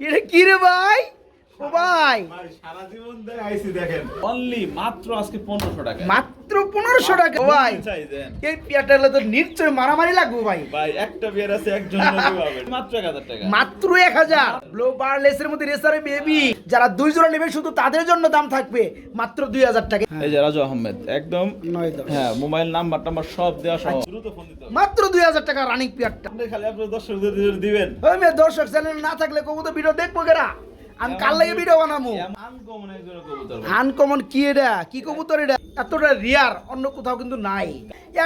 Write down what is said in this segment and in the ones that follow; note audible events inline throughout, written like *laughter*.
এটা কি রে ভাই? ও ভাই। সারা জীবন দেখেন। অনলি মাত্র আজকে পনেরোশো টাকা। মাত্র পনেরোশো টাকা। ভাই এই তো নিশ্চয় মারামারি লাগবে ভাই। ভাই একটা বিয়ার আছে একজন মাত্র এক হাজার টাকা। মাত্র এক হাজার। ব্লো বার লেসের মধ্যে রেসারে বেবি যারা দুই জোড়া নেবে শুধু তাদের জন্য দাম থাকবে মাত্র দুই হাজার টাকা। এই যে রাজু আহমেদ একদম হ্যাঁ মোবাইল নাম্বার টাম্বার সব দেওয়া সহ। দ্রুত ফোন দিতে হবে মাত্র দুই হাজার টাকা রানিং পিয়ারটা আপনি খালি আপনার দর্শকদের দিবেন। দর্শক চ্যানেল না থাকলে কবুতর ভিডিও দেখব কেরা? আমি কাল লাগে ভিডিও বানামু? আনকমন একজন কবুতর। আনকমন কি এটা? কি কবুতর এটা? এতটা রিয়ার অন্য কোথাও কিন্তু নাই।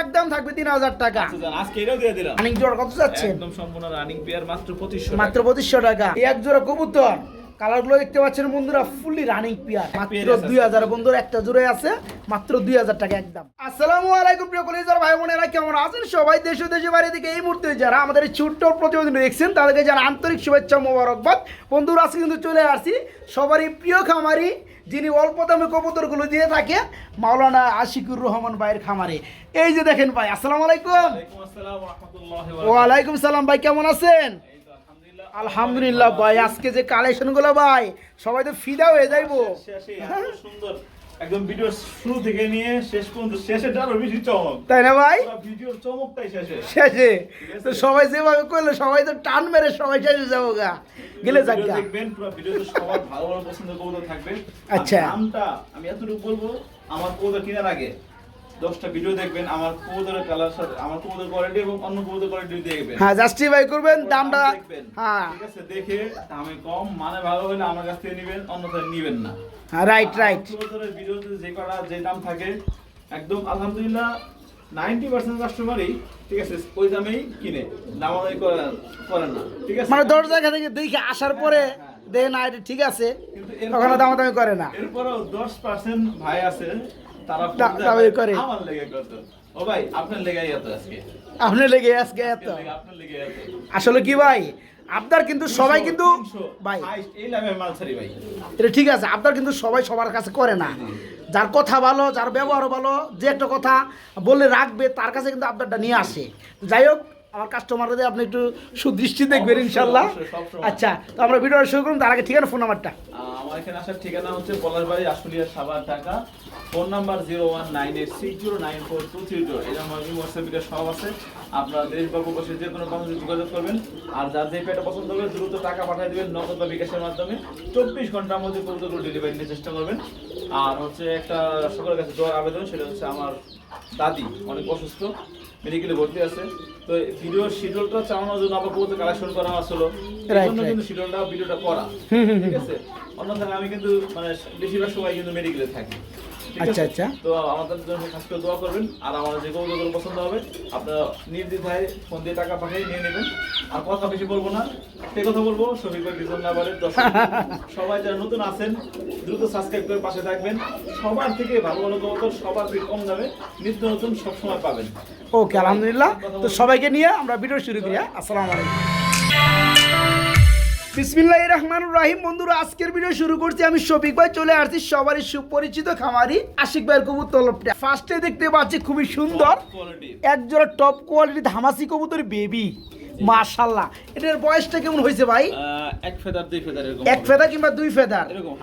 একদম থাকবে তিন হাজার টাকা। আচ্ছা আজকে এটাও দিয়ে দিলাম। রানিং জোড়া কত যাচ্ছে একদম সম্পূর্ণ রানিং পেয়ার মাত্র পঁচিশশো মাত্র পঁচিশশো টাকা। এক জোড়া কবুতর কালারগুলো দেখতে পাচ্ছেন বন্ধুরা ফুললি রানিং পিয়ার মাত্র দুই হাজার বন্ধুরা একটা জোড়ে আছে মাত্র দুই হাজার টাকা একদম। আসসালামু আলাইকুম প্রিয় কলেজার ভাই বোনেরা কেমন আছেন সবাই? দেশ দেশে বাইরে থেকে এই মুহূর্তে যারা আমাদের এই ছোট্ট প্রতিবেদন দেখছেন তাদেরকে যারা আন্তরিক শুভেচ্ছা মোবারকবাদ। বন্ধুরা আজকে কিন্তু চলে আসছি সবারই প্রিয় খামারি যিনি অল্প দামে কবুতরগুলো দিয়ে থাকে মাওলানা আশিকুর রহমান ভাইয়ের খামারে। এই যে দেখেন ভাই আসসালামু আলাইকুম। ওয়ালাইকুম সালাম ভাই কেমন আছেন? আলহামদুলিল্লাহ। ভাই আজকে যে কালেকশনগুলো ভাই সবাই তো ফিদা হয়ে যাইবো। সুন্দর। একদম ভিডিও শুরু থেকে নিয়ে শেষ পর্যন্ত শেষে আরও বেশি চমক। তাই না ভাই? ভিডিওর চমকটাই শেষে। শেষে। তো সবাই যেভাবে করল সবাই তো টান মেরে সবাই শেষে যাব গা। গেলে যাক গা। দেখবেন পুরো ভিডিওতে সবার ভালো ভালো পছন্দ কবুতর থাকবে। আচ্ছা। দামটা আমি এতটুকু বলব আমার কবুতর কেনার আগে। দশটা ভিডিও দেখবেন আমার কবুতরের কালার সাথে আমার কবুতর কোয়ালিটি এবং অন্য কবুতর কোয়ালিটি দেখবেন। হ্যাঁ জাস্টিফাই করবেন দামটা হ্যাঁ। ঠিক আছে দেখে দামে কম মানে ভালো হলে আমার কাছ থেকে নেবেন অন্যথায় নেবেন না। হ্যাঁ রাইট রাইট কবুতরের ভিডিওতে যে কটা যে দাম থাকে একদম আলহামদুলিল্লাহ নাইনটি পার্সেন্ট কাস্টমারই ঠিক আছে ওই দামেই কিনে দামাদামি করে না ঠিক আছে? মানে দশ জায়গা থেকে দেখে আসার পরে দেখে না এটা ঠিক আছে তখন দামাদামি করে না। এরপরেও দশ পার্সেন্ট ভাই আছে দাবি করে। আমার লেগে কত? ও ভাই আপনার লেগাই এত আজকে? আপনি লেগে আজকে এত। আপনার লেগে এত। আসলে কি ভাই? আপনার কিন্তু সবাই কিন্তু ভাই। এটা ঠিক আছে আপনার কিন্তু সবাই সবার কাছে করে না। যার কথা ভালো যার ব্যবহার ভালো যে একটা কথা বলে রাখবে তার কাছে কিন্তু আপনারটা নিয়ে আসে। যাই হোক আমার কাস্টমারদের আপনি একটু সুদৃষ্টি দেখবেন ইনশাল্লাহ। আচ্ছা তো আমরা ভিডিওটা শুরু করুন তার আগে ঠিকানা ফোন নাম্বারটা আমার এখানে আসার ঠিকানা হচ্ছে Palashbari Ashulia Savar Dhaka. Phone number zero one nine eight six zero nine four two three zero এই আমার হোয়াটসঅ্যাপ বিকাশ সব আছে। আপনারা দেশ বা প্রবাসী যে কোনো কারণে যোগাযোগ করবেন। আর যার যে পেটা পছন্দ হবে দ্রুত টাকা পাঠিয়ে দেবেন নগদ বা বিকাশের মাধ্যমে। চব্বিশ ঘণ্টার মধ্যে কবুতরগুলো ডেলিভারি নিতে চেষ্টা করবেন। আর হচ্ছে একটা সকলের কাছে দেওয়ার আবেদন সেটা হচ্ছে আমার দাদি অনেক অসুস্থ মেডিকেলে ভর্তি আছে। তো ভিডিওর শিডিউলটা চালানোর জন্য আবার কবুতর কালেকশন করা আসলো এজন্য. কিন্তু শিডিউলটা ভিডিওটা করা ঠিক আছে অন্যথায় আমি কিন্তু মানে বেশিরভাগ সময় কিন্তু মেডিকেলে থাকি? আচ্ছা, আচ্ছা। তো আমাদের জন্য খাস করে দোয়া করবেন। আর আমাদের যে কবুতরগুলো পছন্দ হবে আপনারা নির্দ্বিধায় ফোন দিয়ে টাকা পাঠিয়ে নিয়ে নেবেন। আর কথা বেশি বলব না। সে কথা বলব শফিক ভাই বিজন দর্শক। *laughs* সবাই যারা নতুন আছেন দ্রুত সাবস্ক্রাইব করে পাশে থাকবেন। সবার থেকে ভালো ভালো কবুতর সবার থেকে কম দামে নিত্য নতুন সবসময় পাবেন। ওকে আলহামদুলিল্লাহ। তো সবাইকে নিয়ে আমরা ভিডিও শুরু করি হ্যাঁ? আসসালামু আলাইকুম। বিসমিল্লাহ রহমান রাহিম। বন্ধুরা আজকের ভিডিও শুরু করছি। আমি শফিক ভাই চলে আসছি সবারই সুপরিচিত খামারি আশিক ভাইয়ের কবুতর তলবটা। ফার্স্টে দেখতে পাচ্ছি খুবই সুন্দর। একজোড়া টপ কোয়ালিটি ধামাসি কবুতর বেবি এটার বয়সটা কেমন হয়েছে ভাই? এক ফেদার দুই ফেদার এরকম এক ফেদার কিংবা দুই ফেদার? এরকম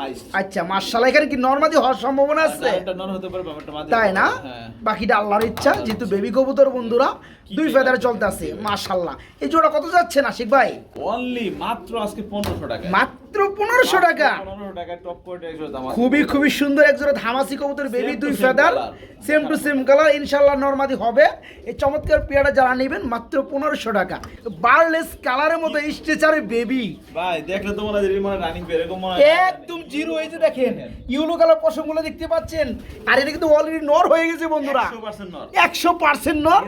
আচ্ছা মাশাল্লাহ এখানে কি নরমাদি হওয়ার সম্ভাবনা আছে? এটা নর হতে পারে ব্যাপারটা মাঝে তাই না? হ্যাঁ। বাকিটা আল্লাহর ইচ্ছা যেহেতু বেবি কবুতর বন্ধুরা দুই ফেদারে? চলতে আছে মাশাল্লাহ এই জোড়া কত যাচ্ছে নাসিক ভাই? অনলি মাত্র আজকে পনেরোশো টাকা। মাত্র পনেরোশো টাকা। খুবই খুবই সুন্দর এক জোড়া ধামাসি কবুতর বেবি দুই feather same to same colour ইনশাল্লাহ নর্মাদি হবে। এই চমৎকার পেয়ারা যারা নেবেন মাত্র পনেরোশো টাকা। বারলেস কালারের মতো স্ট্রেচারে বেবি ভাই দেখলে তো মনে হয় মানে রানিং পেয়ার এরকম মনে একদম জিরো হয়েছে দেখেন ইউলো কালার পশমগুলো দেখতে পাচ্ছেন। আর এটা কিন্তু অলরেডি নর হয়ে গেছে বন্ধুরা। একশো পার্সেন্ট নর।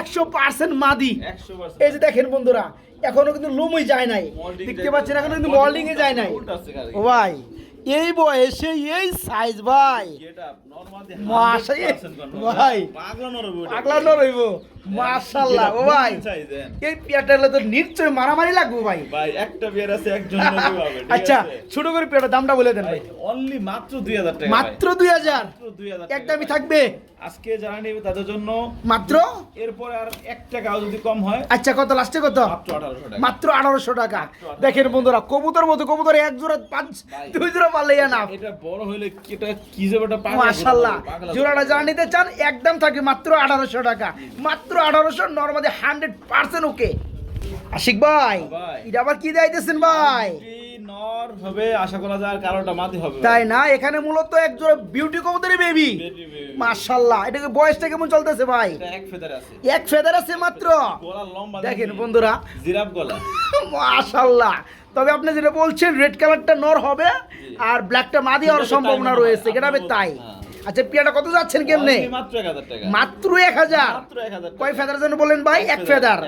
একশো পার্সেন্ট মাদি। 100% এই যে দেখেন বন্ধুরা এখনও কিন্তু লুমই যায় নাই। দেখতে পাচ্ছেন এখনও কিন্তু মল্ডিং এ যায় নাই। ও ভাই এই বয়সে এই সাইজ ভাই। Get up, normal দিয়ে মাসে 100% ভাই। পাগলা নর হবে ওটা। পাগলা নর হইব মাশাআল্লাহ ও ভাই এই পেয়ারটা হলে তো নিশ্চয় মারামারি লাগবে ভাই। ভাই একটা বিয়ার আছে একজন নবী আচ্ছা ছোট করে পেয়ারটার দামটা বলে দেন ভাই অনলি মাত্র 2000 টাকা মাত্র দুই হাজার? মাত্র একদমই থাকবে? আজকে যারা নেবে তাদের জন্য মাত্র? এরপরে আর এক টাকাও যদি কম হয় আচ্ছা কত? লাস্টে কত? মাত্র 1800 টাকা। আঠারোশো টাকা। দেখেন বন্ধুরা কবুতর মতো কবুতর এক জোড়া পাঁচ দুই জোড়া পারলেই না এটা বড় হলে কি এটা কি যে একটা পাগল জোড়াটা যারা নিতে চান একদম থাকে মাত্র আঠারোশো টাকা। মাত্র আঠারোশো normally hundred percent okay Ashik ভাই। এটা আবার কি দিতেছেন ভাই? নর হবে আশা করা যায় আর কারোটা মাটি হবে। তাই না? এখানে মূলত এক জোড়া বিউটি কবুতরের বেবি। মাশাল্লাহ এটাকে বয়সটা কেমন চলতেছে ভাই? এক ফেদার আছে। এক ফেদার আছে মাত্র। গলা লম্বা দেখেন বন্ধুরা। জিরাফ গলা। *laughs* তবে আপনি যেটা বলছেন রেড কালারটা নর হবে আর ব্ল্যাকটা মাদি হওয়ার সম্ভাবনা। রয়েছে। এটা হবে তাই। হ্যাঁ। আচ্ছা পিয়াটা কত যাচ্ছেন কেমনে? মাত্র 1000 টাকা? মাত্র এক হাজার? মাত্র 1000 কয় ফেদার যেন বলেন ভাই? এক ফেদার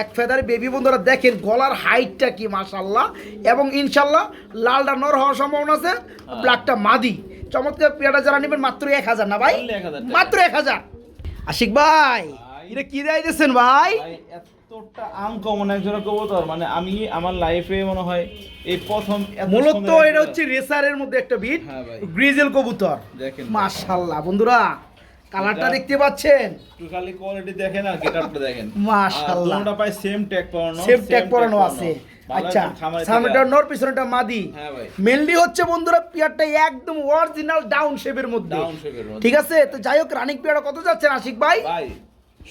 এক ফেদার। বেবি বন্ধুরা দেখেন গলার হাইটটা কি মাশাল্লাহ এবং ইনশাল্লাহ লালটা নর হওয়ার সম্ভাবনা আছে হ্যাঁ। ব্ল্যাকটা মাদি। চমৎকার পিয়াটা যারা নেবেন মাত্র এক হাজার না ভাই? 1000 মাত্র এক হাজার। আশিক ভাই। এটা কি দেয় দিচ্ছেন ভাই? এতটা আনকমন একজোড়া কবুতর মানে আমি আমার লাইফে মনে হয় এই প্রথম মূলত এটা হচ্ছে রেসারের মধ্যে একটা বিট হ্যাঁ গ্রিজেল কবুতর। দেখেন। মাশাল্লাহ বন্ধুরা কালারটা দেখতে পাচ্ছেন? খালি কোয়ালিটি দেখেন আর গেটআপটা দেখেন। *laughs* মাশাআল্লাহ। দুটোটা পাই সেম ট্যাগ পরানো সেম ট্যাগ পরানো আছে। আচ্ছা সামনেটা নর পিছনেটা মাদি। হ্যাঁ মেনলি হচ্ছে বন্ধুরা পিয়ারটা একদম অরিজিনাল ডাউন শেপের মধ্যে। ডাউন শেপের মধ্যে। ঠিক আছে? তো যাই হোক রানিক পিয়ারটা কত যাচ্ছেন আশিক ভাই? ভাই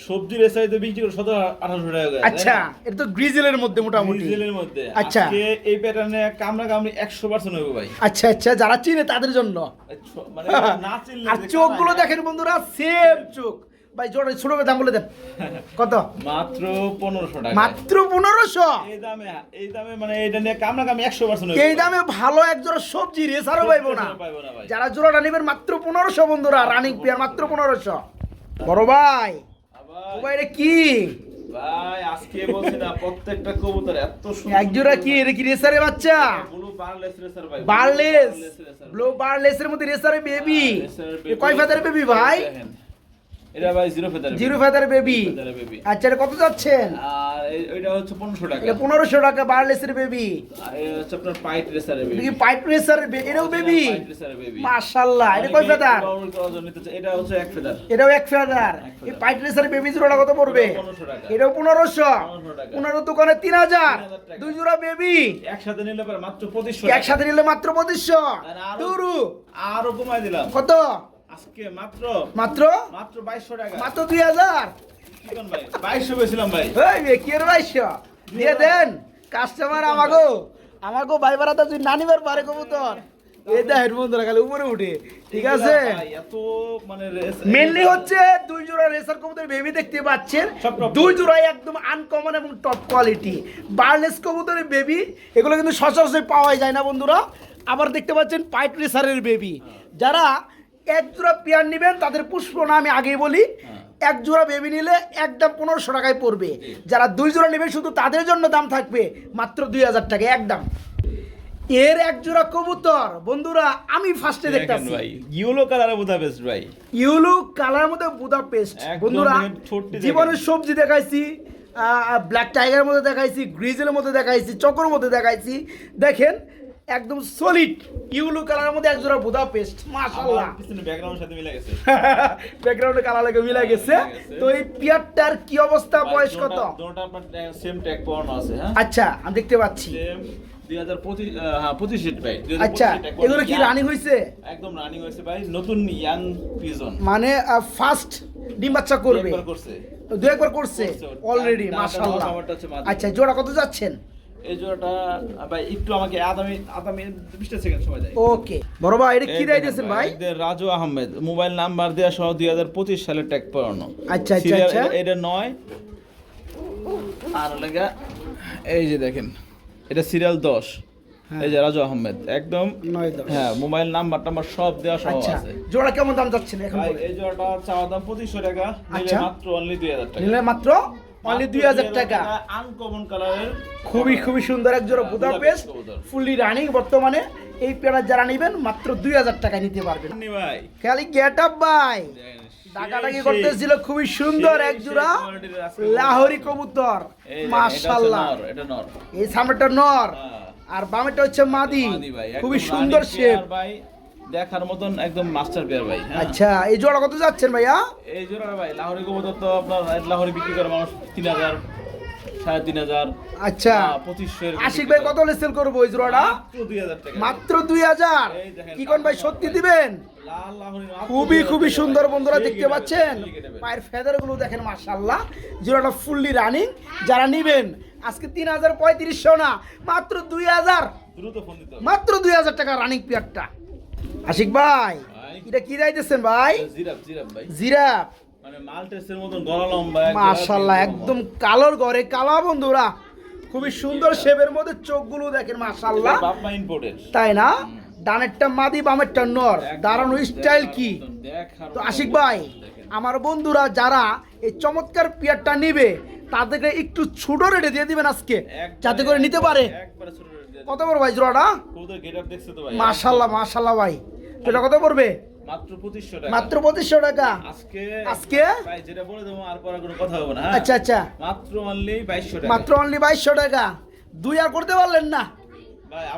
সবজির এসআই তো বিক্রি করে সতেরো আঠারোশো টাকা আচ্ছা এটা তো গ্রিজেলের মধ্যে মোটামুটি। ডিজেলের মধ্যে। আচ্ছা। এই প্যাটার্নে কামড়া কামড়ি একশো পার্সেন্ট হবে ভাই। আচ্ছা আচ্ছা যারা চিনে তাদের জন্য। মানে না চিনলে আর চোখগুলো দেখেন বন্ধুরা সেম চোখ। ভাই জোরে ছোট দাম বলে দেন। কত? মাত্র পনেরোশো টাকা মাত্র পনেরোশো? এই দামে এই দামে মানে এটা নিয়ে কামড়া কামড়ি একশো পার্সেন্ট এই দামে ভালো এক জোড়া সবজি রেসারও পাইবো না যারা জোড়াটা নেবেন মাত্র পনেরোশো বন্ধুরা রানিং পেয়ার মাত্র পনেরোশো। বড় ভাই। ও ভাই। এটা কি? ভাই আজকে বলছি না প্রত্যেকটা কবুতর এত সুন্দর এক জোড়া কি এটা কি রেসারে বাচ্চা? ব্লু বারলেস রেসার ভাই বারলেস ব্লো বারলেসের মধ্যে রেসারে বেবি কয় ফেদার বেবি ভাই। এটা ভাই zero feather zero feather baby. আচ্ছা এটা কত যাচ্ছেন? আর এই- হচ্ছে পনেরোশো টাকা। এটা পনেরোশো টাকা বারলেসের বেবি। আর এটা হচ্ছে আপনার পাইট রেসারের বেবি। কি পাইপ রেসারের এটাও বেবি? পাইট রেসারের বেবি। মাশাআল্লাহ এটা কয় ফেদার? এটা হচ্ছে এক ফেদার। এটাও এক ফেদার। এই পাইপ রেসারের বেবি জোড়া কত পড়বে? পনেরোশো এটাও পনেরোশো। 1500 পনেরো দোকানে তিন হাজার। 3000 দুই জোড়া বেবি। একসাথে নিলে মাত্র একসাথে নিলে মাত্র আর দুরু। দিলাম। কত? আজকে মাত্র মাত্র? মাত্র বাইশশো টাকা। মাত্র দুই হাজার? কি কোন ভাই বাইশশো বেছিলাম ভাই। এই কি এর বাইশশো? দিয়ে দেন কাস্টমার আমাগো আমাগো ভাই তুই পারে কবুতর। এই দেখেন বন্ধুরা খালি উপরে উঠে। ঠিক আছে? এত মানে মেনলি হচ্ছে দুই জোড়া রেসার কবুতর বেবি দেখতে পাচ্ছেন। দুই জোড়াই একদম আনকমন এবং টপ কোয়ালিটি বার্লেস কবুতরের বেবি এগুলো কিন্তু সচরাচর পাওয়া যায় না বন্ধুরা। আবার দেখতে পাচ্ছেন পাইপ রেসারের বেবি যারা এক জোড়া পেয়ার নেবেন তাদের পুষ্প না আমি আগেই বলি। হ্যাঁ। এক জোড়া বেবি নিলে একদম পনেরোশো টাকায় পড়বে। যারা দুই জোড়া নেবেন শুধু তাদের জন্য দাম থাকবে মাত্র দুই হাজার টাকা একদম এর এক জোড়া কবুতর বন্ধুরা আমি ফার্স্টে দেখতেছি। ভাই ইউলো কালারে বোধা বেস্ট ভাই। ইউলো কালার মধ্যে বুদা পেস্ট বন্ধুরা দেখেন, জীবনের সবজি দেখাইছি ব্ল্যাক টাইগারের মধ্যে দেখাইছি গ্রিজের মধ্যে দেখাইছি চকর মধ্যে দেখাইছি। দেখেন একদম সলিড ইউলু কালারের মধ্যে একজোড়া বুদা পেস্ট মাশাআল্লাহ। ব্যাকগ্রাউন্ডের সাথে মিলে গেছে। ব্যাকগ্রাউন্ডে কালার লাগে মিলা গেছে। তো এই পিয়ারটার কি অবস্থা বয়স কত? দুটোটা সেম ট্যাগ পড়ানো আছে হ্যাঁ? আচ্ছা আমি দেখতে পাচ্ছি। সেম হ্যাঁ আচ্ছা এগুলো কি Young- রানিং হয়েছে একদম রানিং হয়েছে ভাই নতুন ইয়াং পিজন মানে ফার্স্ট ডিম বাচ্চা করবে। করছে। দু একবার করছে। অলরেডি মাদি। আচ্ছা জোড়া কত যাচ্ছেন? এই জোড়াটা ভাই একটু আমাকে আদামি আদামি বিশটা সেকেন্ড সময় দেয়। ওকে। বড় ভাই এটা কি দিয়েছেন ভাই রাজু আহমেদ মোবাইল নাম্বার দেওয়া সহ দুই হাজার পঁচিশ সালে ট্যাগ পড়ানো আচ্ছা, আচ্ছা, আচ্ছা। এটা- এটা নয়। আর লেগা এই যে দেখেন এটা সিরিয়াল দশ। হ্যাঁ। এই যে রাজু আহমেদ একদম হ্যাঁ মোবাইল নাম্বার টাম্বার সব দেওয়া সহ আচ্ছা আছে। জোড়া কেমন দাম যাচ্ছেন এখন ভাই বলেন? এই জোড়াটা চাওয়া দাম পঁচিশশো টাকা নিলে। মাত্র অনলি দুই হাজার টাকা। নিলে মাত্র অনলি দুই হাজার টাকা। আনকমন কালারের খুবই খুবই সুন্দর এক জোড়া বুদা পেস্ট। ফুললি রানিং বর্তমানে। এই পেয়ারা যারা নেবেন মাত্র দুই হাজার টাকা নিতে পারবেন। ভাই। খালি গেট আপ ভাই। ডাকাডাকি করতেছিল খুবই সুন্দর এক জোড়া লাহোরি কবুতর এটা মাশাল্লাহ নর, এই সামনেটা নর। হ্যাঁ। আর বামেটা হচ্ছে মাদি। খুবই সুন্দর শেপ ভাই। দেখার মতন একদম মাস্টার পেয়ার ভাই হ্যাঁ। আচ্ছা এই জোড়া কত যাচ্ছেন ভাইয়া? এই জোড়া ভাই লাহোরি কবুতর তো আপনার লাহোরি বিক্রি করে মানুষ তিন হাজার সাড়ে তিন হাজার আচ্ছা। পঁচিশশো আশিক ভাই কত হলে সেল করব ওই জোড়াটা? মাত্র দুই হাজার কি কোন ভাই সত্যি দিবেন? খুবই 2000 খুবই সুন্দর বন্ধুরা দেখতে পাচ্ছেন। পায়ের ফেদারগুলো দেখেন মার্শাল্লাহ জোড়াটা ফুললি রানিং যারা নিবেন আজকে তিন হাজার পঁয়ত্রিশশো না মাত্র দুই হাজার। মাত্র দুই হাজার টাকা রানিং পিয়ারটা আশিক ভাই। এটা কি যাইতেছেন ভাই? জিরাফ জিরাফ ভাই। জিরা মানে মালটেসের মতন গলা লম্বা একদম মাশাল্লাহ একদম কালোর ঘরে কালা বন্ধুরা। খুবই সুন্দর শেপের মধ্যে চোখগুলো দেখেন মাশাল্লাহ। তাই না? ডানেরটা মাদি বামেরটা নর। দাঁড়ানো স্টাইল কি? তো আশিক ভাই আমার বন্ধুরা যারা এই চমৎকার পিয়ারটা নিবে তাদেরকে একটু ছোট রেটে দিয়ে দিবেন আজকে যাতে করে নিতে পারে। কত বড় ভাই জোড়াটা? কবুতর গেটআপ দেখছ তো ভাই। মাশাল্লাহ মাশাল্লাহ ভাই। এটা কত পড়বে? মাত্র 2500 টাকা। মাত্র পঁচিশশো টাকা। আজকে আজকে? ভাই যেটা বলে দেবো আর পরে কোনো কথা হবে না হ্যাঁ? আচ্ছা আচ্ছা। মাত্র অনলি 2200 টাকা। মাত্র অনলি বাইশশো টাকা। দুই আর করতে পারলেন না।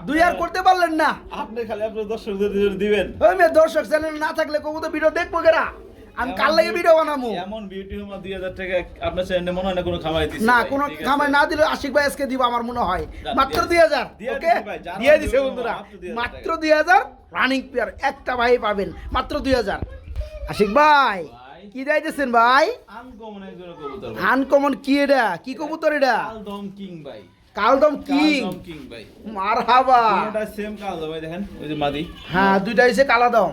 দুই আর করতে পারলেন না। আপনি খালি আপনার দর্শকদের দিবেন। ওই মেয়ে দর্শক চ্যানেল না থাকলে কবু তো ভিডিও দেখব কেরা? আমি কাল লাগে ভিডিও বানাবো এমন বিউটি হোমা 2000 টাকা আপনার চ্যানেলে মনে হয় না কোনো খামাই দিচ্ছে না কোনো না দিলে আশিক ভাই আজকে দিব আমার মনে হয়। মাত্র দিয়ে দুই হাজার দিয়ে ওকে? দিছি ভাই, যারা দিয়ে দিছে বন্ধুরা। মাত্র 2000 দুই হাজার রানিং পেয়ার একটা ভাই পাবেন মাত্র দুই হাজার। আশিক ভাই। কি যাইতেছেন ভাই? আনকমন কবুতর। আনকমন কি এটা? কি কবুতর এটা? কালদম কিং ভাই। কালদম কিং। মারহাবা। দুটোটা সেম কালদম ভাই দেখেন ওই যে মাদি। হ্যাঁ দুইটা এসে কালাদম।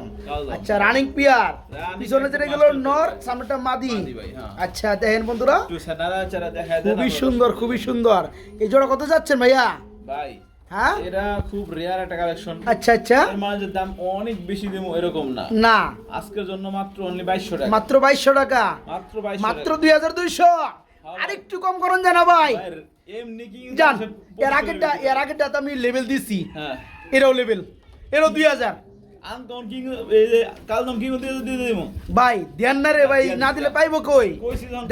আচ্ছা রানিং পিয়ার। পিছনে যেটা গেল নর। সামনেটা মাদি। হ্যাঁ। আচ্ছা দেখেন বন্ধুরা। খুবই সুন্দর খুবই সুন্দর। এই জোড়া কত যাচ্ছেন ভাইয়া? ভাই হ্যাঁ? এটা খুব রেয়ার একটা কালেকশন আচ্ছা আচ্ছা। মাঝে দাম অনেক বেশি দেবো এরকম না। না। আজকের জন্য মাত্র অনলি 2200 টাকা। মাত্র বাইশশো টাকা। মাত্র 2200 মাত্র। দুই হাজার দুইশো। আরেকটু কম করুন জানা ভাই ভাই, এমনি কি জান এর আগেরটা এর আগেরটা তো আমি লেভেল দিছি। হ্যাঁ। এরাও লেভেল এরাও দুই হাজার। আনকমন কিং এই যে কালদম কিং দিয়ে দিয়ে দেবো? ভাই দেন না রে ভাই না দিলে পাইবো কই?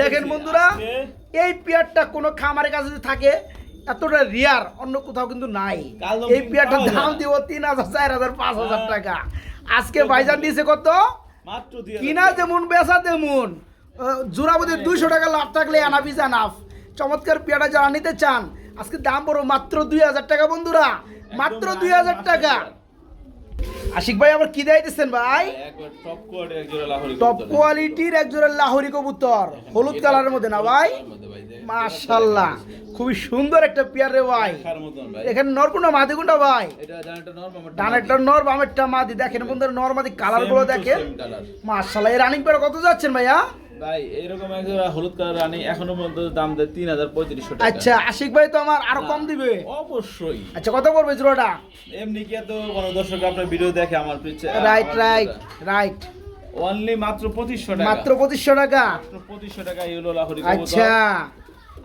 দেখেন বন্ধুরা এই পেয়ারটা কোনো খামারের কাছে যদি থাকে এতটা রিয়ার অন্য কোথাও কিন্তু নাই। এই কিন্তু পেয়ারটার দাম দিব তিন হাজার চার হাজার পাঁচ হাজার হ্যাঁ। টাকা। আজকে ভাইজান দিয়েছে কত? কিনা যেমন বেচা তেমন জোড়াবতি দুইশো টাকা লাভ থাকলে আনাবি জানাফ চমৎকার পেয়ারা যারা নিতে চান আজকে দাম বড় মাত্র দুই হাজার টাকা বন্ধুরা মাত্র দুই হাজার টাকা। আশিক ভাই আবার কি দিতেছেন ভাই? টপ। কোয়ালিটির এক জোড়া লাহোরি কবুতর। হলুদ কালারের মধ্যে না ভাই? মাশাল্লাহ খুবই সুন্দর একটা পেয়ার রে ভাই। এখানে নরকুন্ডা মাদি কোনটা ভাই? ডানেরটা নর বামেরটা মাদি। দেখেন বন্ধুরা নর মাদি কালারগুলো দেখেন। মাশাল্লাহ এই রানিং পেয়ার কত যাচ্ছেন ভাইয়া? ভাই এরকম এক জোড়া হলুদ কালার রানী এখনও পর্যন্ত দাম দেয় তিন হাজার পঁয়ত্রিশশো টাকা। আচ্ছা আশিক ভাই তো আমার আরও কম দিবে। অবশ্যই। আচ্ছা কত পড়বে জোড়াটা? এমনি কি এত কোনো দর্শক আপনার ভিডিও দেখে আমার পিছে রাইট রাইট রাইট অনলি মাত্র পঁচিশশো টাকা। মাত্র পঁচিশশো টাকা। পঁচিশশো টাকা ইউলো লাহরি আচ্ছা।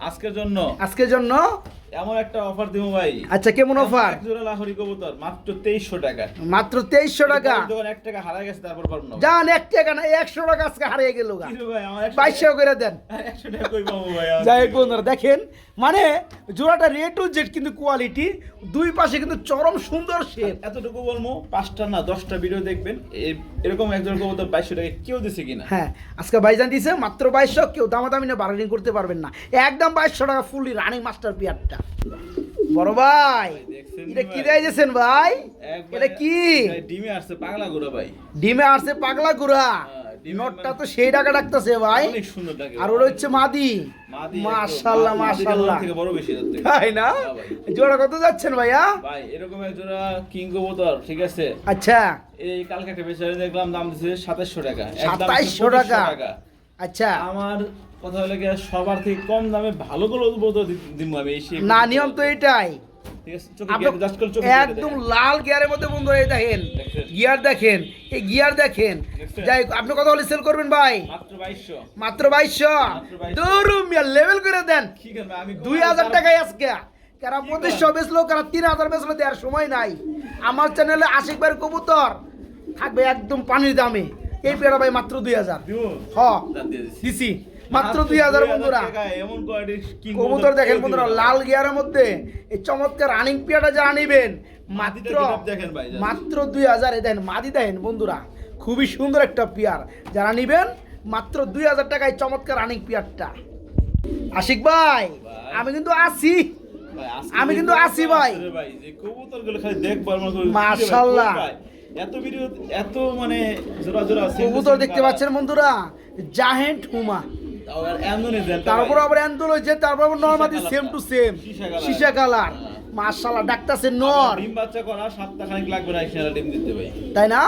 আজকের জন্য আজকের জন্য এমন একটা অফার দিব ভাই। আচ্ছা কেমন অফার এক জোড়া লাহোরি কবুতর মাত্র তেইশশো টাকা। মাত্র তেইশশো টাকা? যখন এক টাকা হারিয়ে গেছে তারপর পারব না যান এক টাকা না একশো টাকা আজকে হারিয়ে গেল গা। ভাই আমার করে দেন। একশো টাকা কই পাবো ভাই যাই বন্ধুরা দেখেন মানে জোড়াটা রেড টু জেড কিন্তু কোয়ালিটি দুই পাশে কিন্তু চরম সুন্দর শেপ এতটুকু বলব পাঁচটা না দশটা ভিডিও দেখবেন। এরকম একজন কবুতর বাইশশো টাকা কেউ দিছে কিনা। হ্যাঁ আজকে বাইজান দিছে মাত্র বাইশশো কেউ দামাদামি না বার্গেনিং করতে পারবেন না। একদম বাইশশো টাকা ফুললি রানিং মাস্টার পিয়ারটা বড় ভাই এটা? কি দিয়েছেন ভাই? এটা কি? ডিমে আসছে পাগলা গুলো ভাই। ডিমে আসছে পাগলা গুড়া। হ্যাঁ, নটটা তো সেই টাকা ডাকতেছে ভাই। অনেক সুন্দর লাগে আর ওটা হচ্ছে মাদি। মাশাল্লাহ আমার থেকে বড় বেশি যাচ্ছে তাই না? হ্যাঁ জোড়া কত যাচ্ছেন ভাইয়া? ভাই এরকম এক জোড়া কিং কবুতর ঠিক আছে? আচ্ছা। এই কালকে একটা বেচারে দেখলাম দাম দিচ্ছে সাতাশশো টাকা। একদম সাতাইশশো 2500 টাকা? আচ্ছা। আমার কথা হলে সবার থেকে কম দামে ভালো করে দিব আমি না নিয়ম তো এটাই। একদম লাল গিয়ারের মধ্যে এই দেখেন গিয়ার দেখেন এই গিয়ার দেখেন। যাই আপনি কত হলে সেল করবেন ভাই। মাত্র বাইশশো। মাত্র বাইশশো। মাত্র 2200 দৌড়ুম লেভেল করে দেন। দুই হাজার টাকায় আজকে। কারা পঁচিশশো বেচলো কারা তিন হাজার বেচলো দেওয়ার সময় নাই। আমার চ্যানেলে আশিক ভাইয়ের কবুতর। থাকবে একদম পানির দামে। এই পেয়ারা ভাই মাত্র দুই হাজার। হ। দিছি। মাত্র দুই হাজার বন্ধুরা। কবুতর দেখেন বন্ধুরা লাল গিয়ারের মধ্যে এই চমৎকার রানিং পেয়ারটা যারা নিবেন মাত্র দেখেন ভাই, মাত্র দুই হাজার। দেখেন মাদি দেখেন বন্ধুরা খুবই সুন্দর একটা পেয়ার যারা নিবেন মাত্র দুই হাজার টাকায় চমৎকার রানিং পেয়ারটা আশিক ভাই। আমি কিন্তু আছি আমি কিন্তু আছি ভাই। ভাই, এত ভিডিও এত মানে জোড়া জোড়া কবুতর দেখতে পাচ্ছেন বন্ধুরা জাহেন্ট হুমা। তারপর আবার হয়েছে তারপর আবার সেম টু সেম সীসা কালার। হ্যাঁ। ডাক্তারছে নর ডিম বাচ্চা করা লাগবে না একসাথে ডিম দিতে ভাই। তাই না?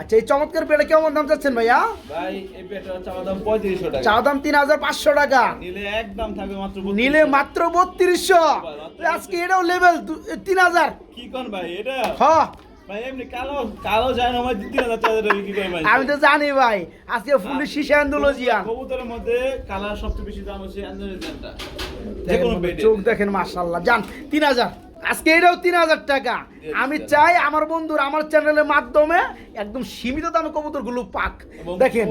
আচ্ছা এই চমৎকার পেয়ারা কেমন দাম চাচ্ছেন ভাইয়া? ভাই এই পেটা চাওয়া দাম পঁয়ত্রিশশো টাকা। চা দাম তিন হাজার পাঁচশো টাকা। নিলে একদম থাকবে মাত্র নিলে মাত্র বত্রিশশো। আজকে এটাও লেভেল তিন হাজার। কি কোন ভাই এটা? হ আমি তো জানি ভাই আজকে ফুলের শিশা আন্দোলজিয়ান কবুতরের মধ্যে কালার সবচেয়ে বেশি দাম হচ্ছে চোখ দেখেন মার্শাল্লাহ যান তিন হাজার। আজকে এটাও তিন হাজার টাকা। আমি চাই আমার বন্ধুর আমার চ্যানেলের মাধ্যমে একদম সীমিত দামে কবুতরগুলো পাক দেখেন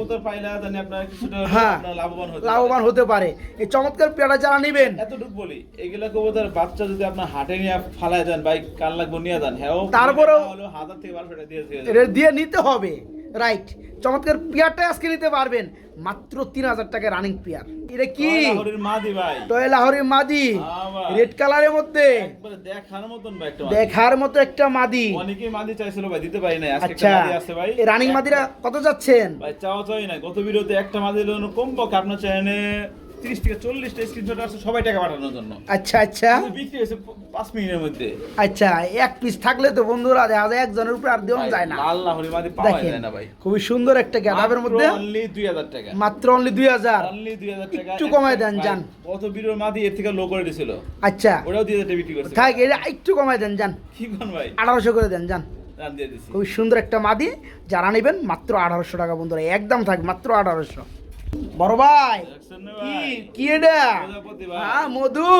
হ্যাঁ লাভবান হতে লাভবান হতে পারে। এই চমৎকার পেয়ারা যারা নেবেন। এতটুকু বলি এগুলা কবুতর বাচ্চা যদি আপনার হাটে নিয়ে ফালায় দেন বাইক কান লাগবো নিয়ে দেন হ্যাঁ তারপরেও- হাজার থেকে বারোশো দিয়ে দিয়ে দিয়ে নিতে হবে। রাইট। চমৎকার পেয়ারটাই আজকে নিতে পারবেন। মাত্র তিন হাজার টাকা রানিং পেয়ার এটা কি? টয় লাহরি মাদি রেড কালারের মধ্যে? দেখার মতন। দেখার মতো একটা মাদি। অনেকেই মাদি চাইছিল ভাই দিতে পারি না আচ্ছা আছে ভাই। এই রানিং মাদিরা কত যাচ্ছেন? ভাই চাওয়া চাই না গত ভিডিওতে একটা মাদি কম পক্ষে আপনার চ্যানেলে তিরিশ থেকে চল্লিশটা স্ক্রিনশট আছে সবাই টাকা পাঠানোর জন্য। আচ্ছা আচ্ছা। বিক্রি হয়েছে প- পাঁচ মিনিটের মধ্যে। আচ্ছা এক পিস থাকলে তো বন্ধুরা দেখা যায় একজনের উপরে আর দেওয়া যায় না। লাল লাহরি মাদি পাওয়া যায় না ভাই। খুবই সুন্দর একটা গ্যাদাবের মধ্যে। অনলি দুই হাজার টাকা। মাত্র অনলি দুই হাজার। অনলি দুই হাজার টাকা। একটু কমায় দেন, যান। গত মাদি এর থেকে লো করে দিছিল আচ্ছা। ওটাও দুই হাজার টাকা বিক্রি করছে। থাক এটা একটু কমায় দেন যান। কি কোন ভাই? আঠারোশো করে দেন দিছি। খুবই সুন্দর একটা মাদি। যারা নেবেন মাত্র আঠারোশো টাকা বন্ধুরা একদম থাকবে মাত্র আঠারোশো। বড় ভাই কি? কি এটা? হ্যাঁ মধু।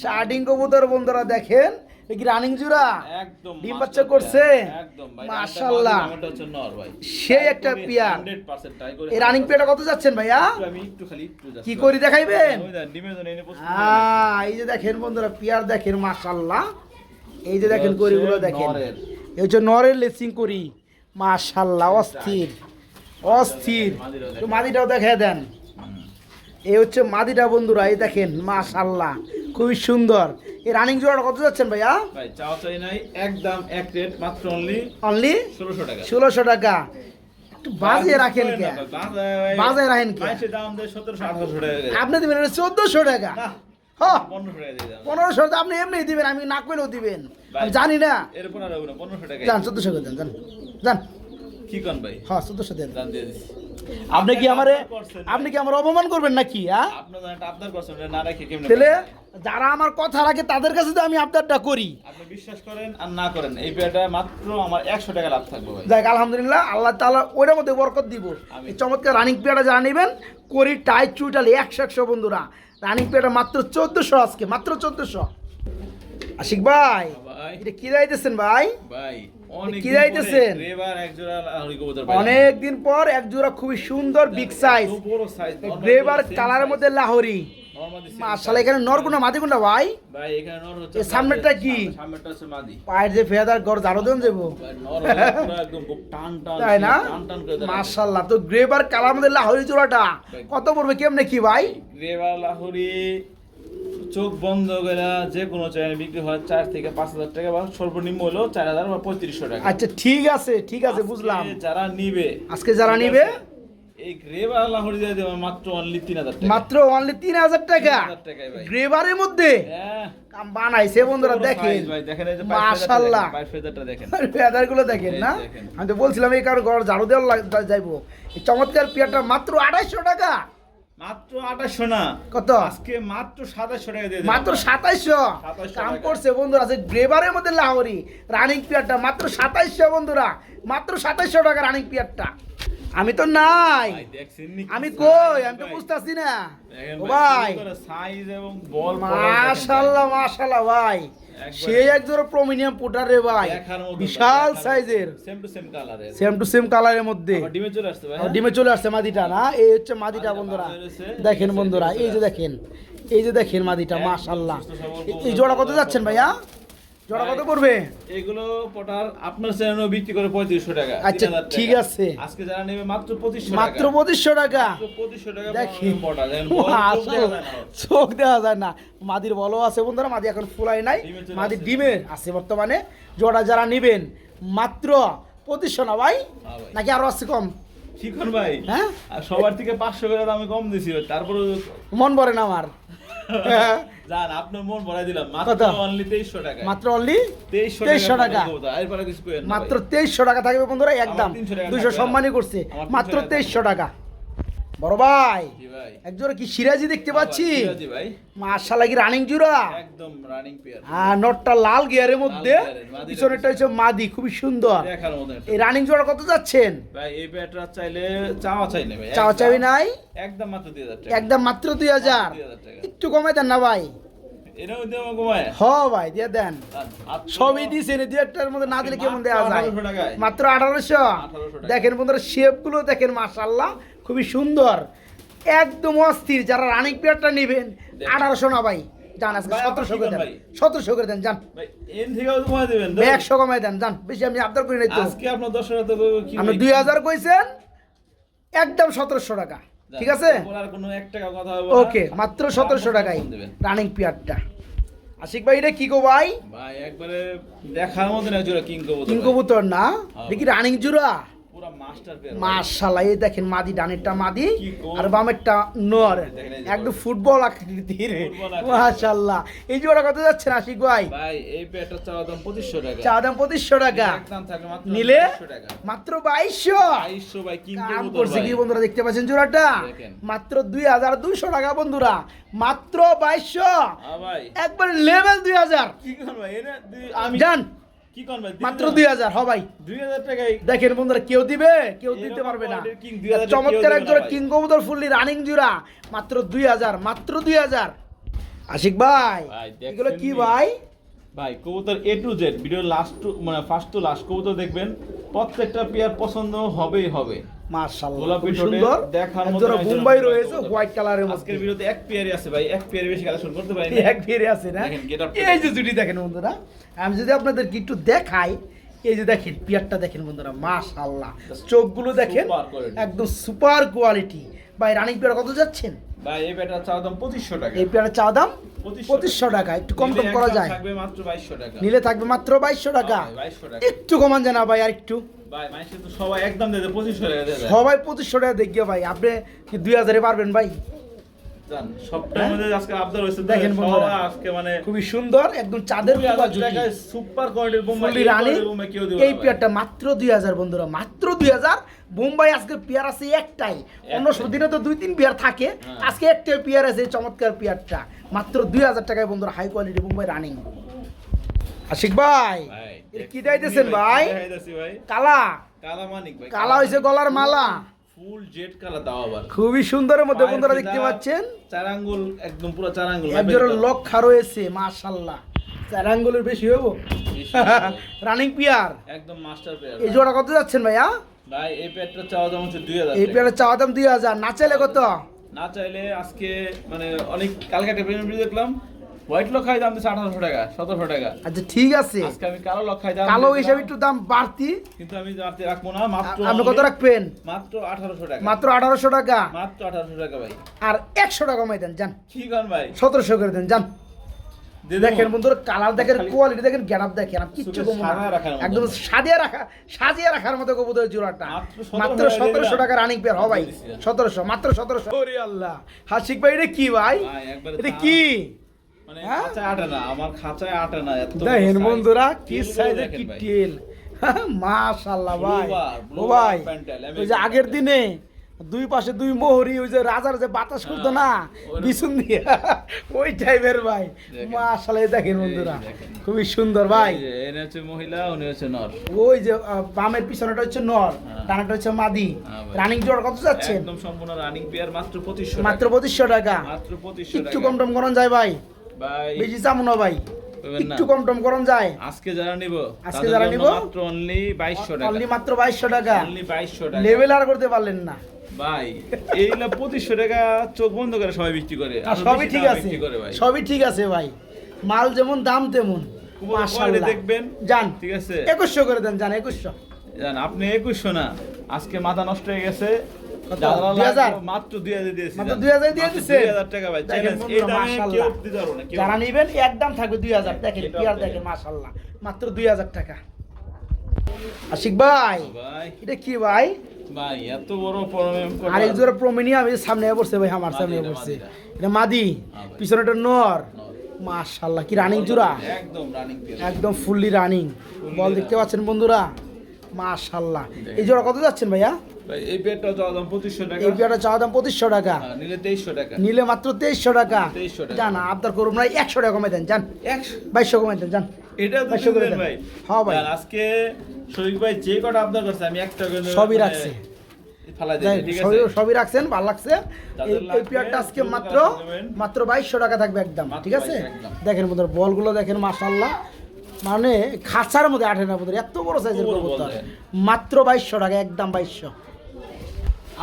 শার্টিং কবুতর বন্ধুরা দেখেন কি রানিং জুরা একদম ডিম বাচ্চা করছে? একদম ভাই মাশাআল্লাহ। সেই একটা পেয়ার 100% ট্রাই করে এই রানিং পেয়ারটা কত যাচ্ছেন ভাইয়া? আমি একটু খালি একটু কি করি দেখাইবেন? হ্যাঁ এই যে দেখেন বন্ধুরা পেয়ার দেখেন মাশাল্লাহ। এই যে দেখেন করিগুলো দেখেন। এই হচ্ছে নরের লেসিং করি মাশাল্লাহ অস্থির। অস্থির। একটু মাদিটাও দেখায় দেন। এই হচ্ছে মাদিটা বন্ধুরা এই দেখেন মাশাল্লাহ খুবই সুন্দর। এই রানিং জোড়াটা কত যাচ্ছেন ভাইয়া? ভাই চাওয়া চাই নাই একদম এক রেট মাত্র অনলি অনলি ষোলোশো টাকা। ষোলোশো টাকা। একটু বাজিয়ে রাখেন কে? বাজায় রাখেন কে? দাম দেয় সতেরোশো আঠারোশো টাকা আপনি দিবেন চোদ্দশো টাকা। পনেরোশো আপনি এমনি দিবেন আমি না কইলেও দিবেন। আমি জানি না। এরপর চোদ্দশো করে দেন যান যান। কি কন ভাই? হ্যাঁ চোদ্দশো দেন। দাম দিয়ে দিচ্ছি আপনি কি আমারে আপনি কি আমার অপমান করবেন নাকি হ্যাঁ? আপনার আবদার করছেন না রেখে কেমনে তাহলে যারা আমার কথা রাখে তাদের কাছে তো আমি আপনারটা করি। আপনি বিশ্বাস করেন আর না করেন এই পেয়ারটা মাত্র আমার একশো টাকা লাভ থাকবে ভাই। যাক আলহামদুলিল্লাহ আল্লাহ তাআলা ওইটার মধ্যে বরকত দিব। এই চমৎকার রানিং পেয়ারটা যারা নেবেন করি টাইট চুইটালি একশো একশো বন্ধুরা। রানিং পেয়ারটা মাত্র চোদ্দশো আজকে মাত্র চোদ্দশো। আশিক ভাই ভাই। এটা কি যাইতেছেন ভাই? ভাই। কি যাইতেছেন? অনেক দিন পর এক জোড়া খুবই সুন্দর বিগ সাইজ গ্রেভার কালারের মধ্যে লাহোরি মাশাআল্লাহ এখানে মাদি ভাই। ভাই এখানে নর হচ্ছে সামনেরটা কি? সামনেরটা হচ্ছে মাদি। পায়ের যে ফেদার গড় দেন যাব। একদম টান টান তাই না। মাশাআল্লাহ তো গ্রেভার কালার মধ্যে লাহোরি জোড়াটা। কত পড়বে কেমনে কি ভাই? গ্রেভার লাহোরি চোখ বন্ধ করে যে কোনো চ্যানেল বিক্রি হয় চার থেকে পাঁচ হাজার টাকা বা সর্বনিম্ন হলো চার হাজার বা পঁয়ত্রিশশো টাকা। আচ্ছা ঠিক আছে ঠিক আছে বুঝলাম। যারা নিবে আজকে যারা নিবে? এই গ্রেভার লাহোরি দিয়ে দেবে মাত্র অনলি তিন হাজার টাকা। মাত্র অনলি তিন হাজার টাকা? 3,000 টাকায় ভাই। গ্রেভারের মধ্যে? হ্যাঁ, কাম বানাইছে বন্ধুরা দেখেন। পায়ের ফেদারটা দেখেন ফেদারগুলো দেখেন। না? আমি তো বলছিলাম এই কারণ ঘর ঝাড়ু দেওয়ার লাগ- যাইবো। এই চমৎকার পেয়ারটা মাত্র আড়াইশো টাকা। মাত্র আঠাশশো না। কত? আজকে মাত্র সাতাশশো টাকা দিয়ে মাত্র। সাতাইশশো কাম করছে বন্ধুরা যে গ্রেভারের মধ্যে লাহোরি রানিং পিয়ারটা মাত্র সাতাইশশো বন্ধুরা মাত্র সাতাইশশো টাকা রানিং পিয়ারটা আমি তো নাই। আমি কই? আমি তো? বুঝতেছি না। ভাই সাইজ এবং বল মাশাল্লাহ মাশাল্লাহ ভাই। সেই এক জোড়া প্রমিনিয়াম পোটার রে ভাই। বিশাল সাইজের সেম টু সেম কালারের সেম টু সেম কালারের মধ্যে। ডিমে চলে আসছে ভাই ডিমে চলে আসছে মাদিটা না? এই হচ্ছে মাদিটা বন্ধুরা। দেখেন বন্ধুরা এই যে দেখেন। এই যে দেখেন মাদিটা মাশাআল্লাহ। এই জোড়া কত যাচ্ছেন ভাইয়া? জোড়া কত পড়বে? এগুলো পটার আপনার চ্যানেলে বিক্রি করে পঁয়ত্রিশশো টাকা আচ্ছা, ঠিক আছে। আজকে যারা নেবে মাত্র পঁচিশশো মাত্র পঁচিশশো টাকা? পঁচিশশো টাকা দেখি। পটা চোখ দেওয়া যায় না। মাদির বলো আছে বন্ধুরা মাদি এখন ফুলাই নাই। ডিমে মাদির। ডিমের আছে বর্তমানে। জোড়া যারা নিবেন মাত্র পঁচিশশো না ভাই? হ্যাঁ নাকি আরও আছে কম? শিখন ভাই? হ্যাঁ? আর সবার থেকে পাঁচশো করে দামে কম দিছি তারপরে মন ভরে না আমার। *laughs* জান আপনার মন ভরাই দিলাম। মাত্র? অনলি তেইশশো টাকা মাত্র অনলি তেইশশো 2300 টাকা। এরপরে কিছু মাত্র টাকা থাকবে বন্ধুরা একদম। 300 দুইশো সম্মানই করছে। মাত্র তেইশশো টাকা। বড় ভাই একজোড়া কি সিরাজি দেখতে পাচ্ছি? ভাই। কি রানিং জুড়া? একদম রানিং পেয়ার নটটা লাল গিয়ারের মধ্যে। পিছনেরটা হচ্ছে মাদি খুবই সুন্দর। এই রানিং জোড়া কত যাচ্ছেন? ভাই এই পেয়ারটা চাইলে চাওয়া চাইলে চাওয়া চাবি নাই? একদম মাত্র দুই হাজার টাকা। একদম মাত্র 2000 একটু কমাই দেন না ভাই। এটাও দেবো কমায় হ ভাই দিয়ে দেন। সবই মধ্যে না দিলে কেমন দেওয়া যায়? মাত্র 1800 টাকায়। মাত্র আঠারোশো? দেখেন বন্ধুরা শেপগুলো দেখেন মাশাল্লাহ খুবই সুন্দর। একদম অস্থির যারা রানিং পেয়ারটা নেবেন আঠারোশো না ভাই। আজকে সতেরোশো করে দেন। সতেরোশো করে দেন কমায় একশো কমাই দেন জান বেশি আমি আবদার করি নাই তো। আপনি দুই হাজার কইছেন একদম সতেরোশো টাকা। ঠিক আছে। ওকে মাত্র সতেরোশো টাকায় রানিং পিয়ারটা আশিক ভাই এটা কি গো ভাই ভাই একবারে দেখার মতো না জোড়া কিং কবুতর কিং। কবুতর না। দেখি রানিং জুরা এই দেখেন মাদি ডানেরটা মাদি আর বামেরটা নর একদম ফুটবল আকৃতির। এই জোড়া কত যাচ্ছে আশিক ভাই? ভাই এই চাওয়া দাম টাকা। দাম টাকা। মাত্র নিলে 2200 মাত্র বাইশশো। বাইশশো ভাই কিং কাম করছে কি বন্ধুরা দেখতে পাচ্ছেন জোড়াটা? মাত্র দুই হাজার দুইশো টাকা বন্ধুরা। মাত্র বাইশশো। ভাই। একবার লেভেল দুই হাজার। কি আমি জান কি করবে মাত্র দুই হাজার হ ভাই। দুই হাজার টাকায় দেখেন বন্ধুরা কেউ দিবে কেউ দিতে পারবে না। 2000 চমৎকার একজোড়া কিং কবুতর ফুললি রানিং জুড়া। মাত্র দুই হাজার মাত্র দুই হাজার। আশিক ভাই ভাই, এগুলো কি কি? ভাই? ভাই কবুতর A to Z video last to মানে ফার্স্ট টু লাস্ট কবুতর দেখবেন। প্রত্যেকটা প্লেয়ার পছন্দ হবেই হবে। মাশাআল্লাহ সুন্দর। দেখার মতো মুম্বাই রয়েছে হোয়াইট কালারের আজকের ভিডিওতে এক পেয়ারে আছে ভাই এক পেয়ারে বেশি কালেকশন করতে পারি এক পেয়ারে আছে না? এই যে জুটি দেখেন বন্ধুরা আমি যদি আপনাদের একটু দেখাই এই যে দেখেন পিয়ারটা দেখেন বন্ধুরা মাশাআল্লাহ। চোখগুলো দেখেন একদম সুপার কোয়ালিটি ভাই রানিং পিয়ার কত যাচ্ছেন? ভাই এই পেটার চা দাম পঁচিশশো টাকা। এই পেটার চা দাম 2500 পঁচিশশো টাকা। একটু কম কম করা যায়। থাকবে মাত্র টাকা। নিলে থাকবে মাত্র বাইশশো টাকা। 2200 টাকা। একটু কমান জানা ভাই আর একটু ভাই সবাই একদম দিয়ে টাকা দিয়ে সবাই টাকা দেখিও ভাই। আপনি কি দুই হাজারে পারবেন ভাই? খুবই সুন্দর একদম চাঁদের দুই মতো হাজার জুটি। টাকায় সুপার কোয়ালিটির বোম্বাই ফুললি রানী কেউ দিবে এই পেয়ারটা মাত্র দুই হাজার বন্ধুরা মাত্র দুই হাজার বোম্বাই আজকে পেয়ার আছে একটাই অন্য দিনে তো দুই তিন পেয়ার থাকে হ্যাঁ। আজকে একটাই পেয়ার আছে চমৎকার পেয়ারটা মাত্র দুই হাজার টাকায় বন্ধুরা high quality Bombay running Ashik ভাই ভাই, কি ভাই মানিক কালা হয়েছে গলার মালা ফুল জেড কালা দাও আবার। খুবই সুন্দরের মধ্যে বন্ধুরা দেখতে পাচ্ছেন? চার আঙ্গুল একদম পুরো চার আঙ্গুল একজোড়া লক্ষা রয়েছে মাশাল্লাহ চার আঙ্গুলের বেশি হব রানিং পিয়ার একদম মাস্টার পেয়ার এই জোড়া কত যাচ্ছেন ভাইয়া? ভাই এই পেয়ারটা চাওয়া দাম হচ্ছে দুই হাজার এই পেয়ারের চাওয়া দাম দুই হাজার। না চাইলে কত? না চাইলে আজকে মানে অনেক কালকে একটা দেখলাম। হোয়াইট লক্ষাই দাম দিচ্ছে আঠারোশো টাকা সতেরোশো টাকা। আচ্ছা ঠিক আছে। আজকে আমি কালো লক্ষাই দাম কালো হিসাবে একটু দাম বাড়তি। কিন্তু আমি রাতে রাখব না মাত্র আপনি কত রাখবেন? মাত্র আঠারোশো টাকা। মাত্র আঠারোশো টাকা? মাত্র আঠারোশো টাকা ভাই। আর একশো টাকা কমাই দেন যান। কি কর ভাই? সতেরোশো করে দেন যান। দেখেন বন্ধুরা কালার দেখেন কোয়ালিটি দেখেন গ্যারাপ দেখেন আর কিচ্ছু মতো। একদম সাজিয়ে রাখা সাজিয়ে রাখার মতো কবুতর জোড়াটা। মাত্র 1700 মাত্র সতেরোশো টাকা রানিং পেয়ার হবাই সতেরোশো মাত্র সতেরোশো। আল্লাহ। হাসিক ভাই এটা কি ভাই? ভাই, এটা কি? মানে হ্যাঁ? দেখেন বন্ধুরা কি সাইজের কি টেল মাশাল্লাহ ভাই। *laughs* ও ভাই। ওই যে আগের দিনে দুই পাশে দুই মোহরি ওই যে রাজার যে বাতাস করতো না। বিছুন দিয়ে। *laughs* ওই টাইপের ভাই। মাশাল্লাহ দেখেন বন্ধুরা খুবই সুন্দর ভাই। এনে হচ্ছে মহিলা উনি হচ্ছে নর। ওই যে বামের পিছনেটা হচ্ছে নর হ্যাঁ। ডানাটা হচ্ছে মাদি। হ্যাঁ রানিং জোড় কত যাচ্ছেন? একদম সম্পূর্ণ রানিং পেয়ার মাত্র পঁচিশশো মাত্র পঁচিশশো টাকা। মাত্র পঁচিশশো একটু টাকা। কম টম করান যায় ভাই। ভাই। বেশি চামো না ভাই। একটু কম টম করন যায়। আজকে যারা নিব আজকে যারা নিব? মাত্র অনলি 2200 টাকা। অনলি মাত্র বাইশশো টাকা। অনলি 2200 টাকা। লেভেল আর করতে পারলেন না। ভাই এইগুলা 2500 টাকা চোখ বন্ধ করে সবাই বিক্রি করে। সবই ঠিক আছে। সবই ঠিক আছে ভাই। মাল যেমন দাম তেমন। মাশাআল্লাহ। দেখবেন। যান। ঠিক আছে। একুশশো করে দেন যান একুশশো। জান আপনি 2100 না। আজকে মাথা নষ্ট হয়ে গেছে? যারা 2000? লাগবে মাত্র 2000 দিয়েছি মাত্র জান। 2000 দিয়ে মাত্র দিছেন? 2000 টাকা ভাই দেখেন চ্যালেঞ্জ এই বন্ধুরা, দামে মাশাআল্লাহ। কেউ দিতে পারব না কেউ যারা নিবেন একদম থাকবে দুই হাজার। দেখেন কি আর দেখেন। মাশাল্লাহ। মাত্র দুই হাজার টাকা। আশিক ভাই এটা কি ভাই? ভাই এত বড় আরেক জোড়া প্রমিনিয়াম এই সামনে পড়ছে ভাই আমার সামনে এটা পড়ছে এটা মাদি হ্যাঁ পিছনে একটা নর। মাশাল্লাহ কি রানিং জোড়া? একদম রানিং একদম ফুললি রানিং বল দেখতে পাচ্ছেন বন্ধুরা? মাশাল্লাহ এই জোড়া কত যাচ্ছেন ভাইয়া? এই পেটটা চাওয়া দাম 2500 টাকা। এই পেয়ারটা চাওয়া দাম পঁচিশশো টাকা। নিলে 2300 টাকা। নিলে মাত্র তেইশশো টাকা। 2300 টাকা। জান আবদার করুন না একশো টাকা কমে দেন যান 100 বাইশশো কমে দেন যান এটা বাইশশো করে দেন। ভাই। হ্যাঁ ভাই। জান, আজকে শরীফ ভাই যে কটা আবদার করছে আমি একটা করে সবই মানে রাখছে। সবই রাখছেন ভালো লাগছে। এই- এই পেয়ারটা আজকে মাত্র মাত্র বাইশশো টাকা থাকবে একদম ঠিক আছে? 2200 একদম। দেখেন বন্ধুরা বলগুলো দেখেন মাশাল্লাহ মানে খাঁচার মধ্যে আঠে না বোধহয় এত বড় সাইজের কবুতর মাত্র বাইশশো টাকা একদম বাইশশো।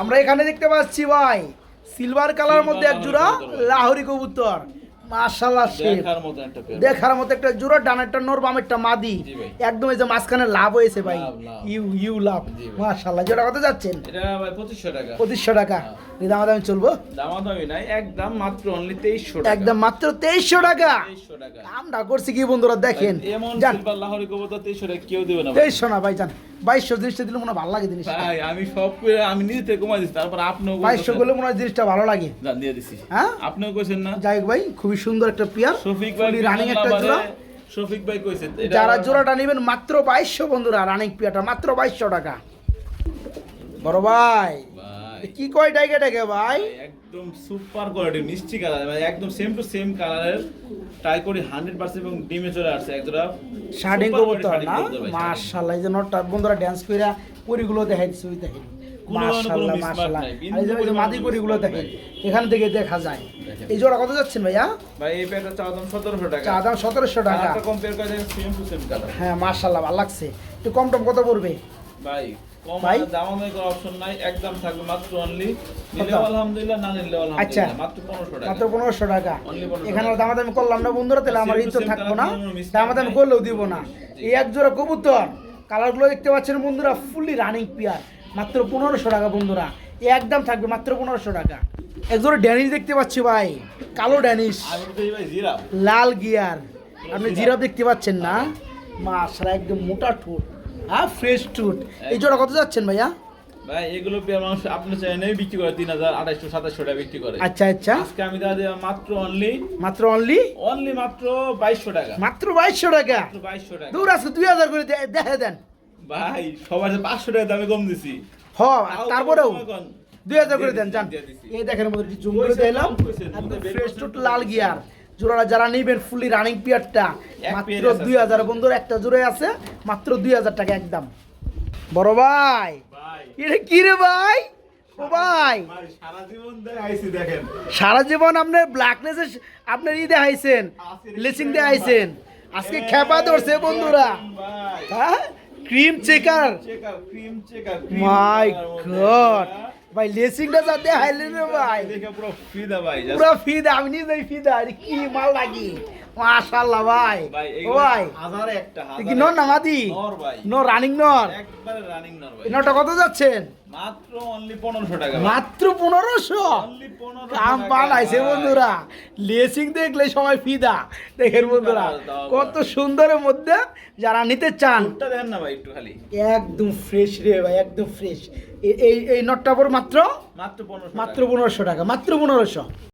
আমরা এখানে দেখতে পাচ্ছি ভাই সিলভার কালার মধ্যে এক জোড়া লাহোরি কবুতর। মাশাল্লাহ দেখার মতো একটা দেখার মতো একটা জোড়া ডানেরটা নোর বামেরটা মাদি। একদম এই যে মাঝখানে লাভ হয়েছে ভাই। লাভ, লাভ। You you love. জি ভাই। কত যাচ্ছেন? এটা ভাই 2500 টাকা। পঁচিশশো টাকা। এই দামা দামি চলবো? দামাদামি নাই একদম মাত্র অনলি 2300 টাকা। একদম মাত্র তেইশশো টাকা। 2300 টাকা। দামটা করছি কি বন্ধুরা দেখেন। এমন সিলভার লাহোরি কবুতর 2300 টাকা কেউ দিবে না ভাই। তেইশশো না ভাই যান। বাইশশো জিনিসটা দিলে মনে ভালো লাগে জিনিসটা। ভাই আমি সব করে আমি নিজে থেকে কমাই দিচ্ছি তারপর আপনিও বাইশশো। করলে মনে হয় জিনিসটা ভালো লাগে। জান দিয়ে দিছি। হ্যাঁ? আপনিও কইছেন না? যাই হোক ভাই খুবই সুন্দর একটা পেয়ার। শফিক ভাই রানিং একটা জোড়া। শফিক ভাই কইছে এটা যারা জোড়াটা নেবেন মাত্র বাইশশো বন্ধুরা রানিং পেয়ারটা মাত্র বাইশশো টাকা। বড় ভাই কি কয় ডাইকে ডাকে ভাই? একদম সুপার কোয়ালিটি মিষ্টি কালার মানে একদম সেম টু সেম কালারের ট্রাই করি 100% এবং ডিমে চলে আসছে একজোড়া quality কবুতর না। মাশাআল্লাহ এই যে নটটা বন্ধুরা ড্যান্স কইরা পরিগুলো দেখাই দিছে ওই কোনো মাশাআল্লাহ মাশাআল্লাহ এই যে- এই যে বিন্দু মাদি পরিমাণ দেখেন এখান থেকে দেখা যায়। এই জোড়া কত যাচ্ছেন ভাইয়া? ভাই এই প্যাকটা চাওয়া দাম 1700 টাকা। চা দাম সতেরোশো টাকা। কালারটা কম্পেয়ার করে সেম টু সেম কালার হ্যাঁ মাশাআল্লাহ ভালো লাগছে। একটু কম টম কত পড়বে? ভাই কম ভাই? দামাদামি অপশন নাই একদম থাকবে মাত্র অনলি নিলে আলহামদুলিল্লাহ না নিলে। আলহামদুলিল্লাহ মাত্র 1500 টাকা। মাত্র পনেরোশো টাকা। এখানে। দামাদামি করলাম না বন্ধুরা তাহলে আমার ইজ্জত থাকব না। দামাদামি করলেও দিব না। এই এক জোড়া কবুতর। কালারগুলো দেখতে পাচ্ছেন বন্ধুরা ফুললি রানিং পিয়ার মাত্র পনেরোশো টাকা বন্ধুরা। একদম থাকবে মাত্র পনেরোশো টাকা। এক জোড়া ড্যানিশ দেখতে পাচ্ছি ভাই কালো ড্যানিশ। ভাই লাল গিয়ার। আপনি জিরাফ দেখতে পাচ্ছেন না? মাশাআল্লাহ একদম মোটা ঠোঁট। হ্যাঁ ফ্রেশ ঠোঁট। এই জোড়া কত যাচ্ছেন ভাইয়া? ভাই এগুলো মানুষ আপনার চাইনে বিক্রি করে তিন হাজার আঠাইশো সাতাশশো টাকা বিক্রি করে। আচ্ছা আচ্ছা। আজকে আমি দেওয়া মাত্র অনলি মাত্র অনলি অনলি মাত্র বাইশশো টাকা। মাত্র বাইশশো টাকা? বাইশশো টাকা। দূর আছে দুই হাজার করে দেখে দেন। ভাই সবার পাঁচশো টাকা দামে কম দিছি। হ তারপরেও। দুই হাজার করে দেন যান এই দেখেন মধ্যে জুম করে দিলাম ফ্রেশ টুট লাল গিয়ার। জোড়াটা যারা নিবেন ফুলি রানিং পিয়ারটা মাত্র দুই হাজার বন্ধুর একটা জোড়ে আছে মাত্র দুই হাজার টাকা একদম। বড় ভাই এটা কি রে ভাই? ও ভাই। সারা জীবন আপনার ব্ল্যাকনেস আপনার ই দেখাইছেন লেসিং দেখাইছেন। আজকে খেপা ধরছে বন্ধুরা। হ্যাঁ? Cream checker checker cream checker my god ভাই লেসিংটা যা দেখাইলেন রে ভাই। পুরো ফিদা ভাই just পুরো ফিদা আমি নিজেই ফিদা আরে কি মাল লাগি। মাশাআল্লাহ ভাই। ভাই হাজারে একটা এ হাজারে কি নর না মাদি? নর ভাই। নো রানিং নর? একবারে রানিং নর ভাই। এই নটা কত যাচ্ছেন? মাত্র অনলি 1500 টাকা মাত্র পনেরোশো? অনলি 1500 কাম বানাইছে বন্ধুরা। লেসিং দেখলে সবাই ফিদা। দেখেন বন্ধুরা কত সুন্দরের মধ্যে যারা নিতে চান। দেন না ভাই একটু খালি। একদম ফ্রেশ রে ভাই একদম ফ্রেশ এই এই নটটা পর মাত্র? মাত্র 1500 মাত্র পনেরোশো টাকা মাত্র পনেরোশো।